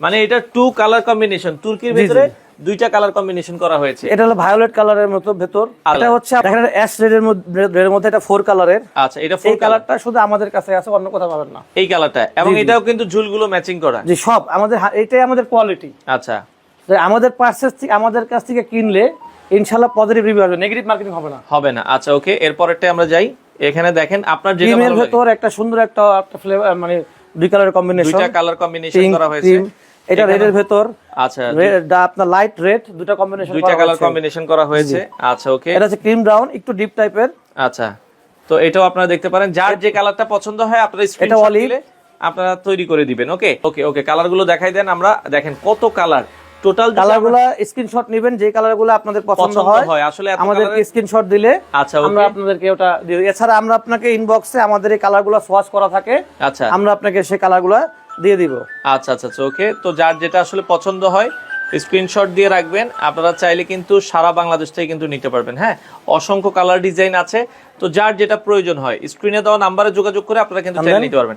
মানে এটা two colour combination তুর্কির ভিতরে দুইটা কালার কম্বিনেশন করা হয়েছে। এটা হলো ভায়োলেট কালারের মতো ভেতর। এটা হচ্ছে দেখেন অ্যাশ রেডের মধ্যে রেডের মধ্যে এটা ফোর কালারের আচ্ছা এটা কালার কালারটা শুধু আমাদের কাছে আছে অন্য কোথাও পাবেন না। এই কালারটা এবং। এটাও কিন্তু ঝুলগুলো ম্যাচিং করা। যে সব। আমাদের এটাই আমাদের কোয়ালিটি আচ্ছা। আমাদের পার্সেস থেকে আমাদের কাছ থেকে কিনলে ইনশাল্লাহ পজিটিভ রিভিউ আসবে। নেগেটিভ মার্কেটিং হবে না। হবে না। আচ্ছা ওকে এরপরটা আমরা যাই। এখানে দেখেন আপনার লাগে। ভেতর একটা সুন্দর একটা ফ্লেভার মানে দুই কালারের কম্বিনেশন দুইটা কালার কম্বিনেশন করা হয়েছে। এটা রেডের ভেতর। আচ্ছা আপনার লাইট রেড দুটো কম্বিনেশন দুইটা কালার কম্বিনেশন করা হয়েছে। আচ্ছা ওকে এটা হচ্ছে ক্রিম ব্রাউন একটু ডিপ টাইপের আচ্ছা তো এটাও আপনারা দেখতে পারেন। যার যে কালারটা পছন্দ হয় আপনারা স্ক্রিনশট olive। দিলে আপনারা তৈরি করে দিবেন ওকে ওকে ওকে কালারগুলো দেখাই দেন আমরা। দেখেন কত কালার টোটাল কালারগুলো স্ক্রিনশট নেবেন যে কালারগুলো আপনাদের পছন্দ হয়। আসলে colour- স্ক্রিনশট দিলে আচ্ছা আমরা আপনাদেরকে ওটা দিই। এছাড়া আমরা আপনাকে ইনবক্সে আমাদের এই কালারগুলো সোয়াচ করা থাকে। আচ্ছা। আমরা আপনাকে সেই কালারগুলো দিয়ে দিব। আচ্ছা আচ্ছা চোখে ওকে তো যার যেটা আসলে পছন্দ হয় স্ক্রিনশট দিয়ে রাখবেন। আপনারা চাইলে কিন্তু সারা বাংলাদেশ থেকে কিন্তু নিতে পারবেন হ্যাঁ? অসংখ্য কালার ডিজাইন আছে। তো যার যেটা প্রয়োজন হয় স্ক্রিনে দেওয়া নাম্বারে যোগাযোগ করে আপনারা কিন্তু চাইলে নিতে পারবেন।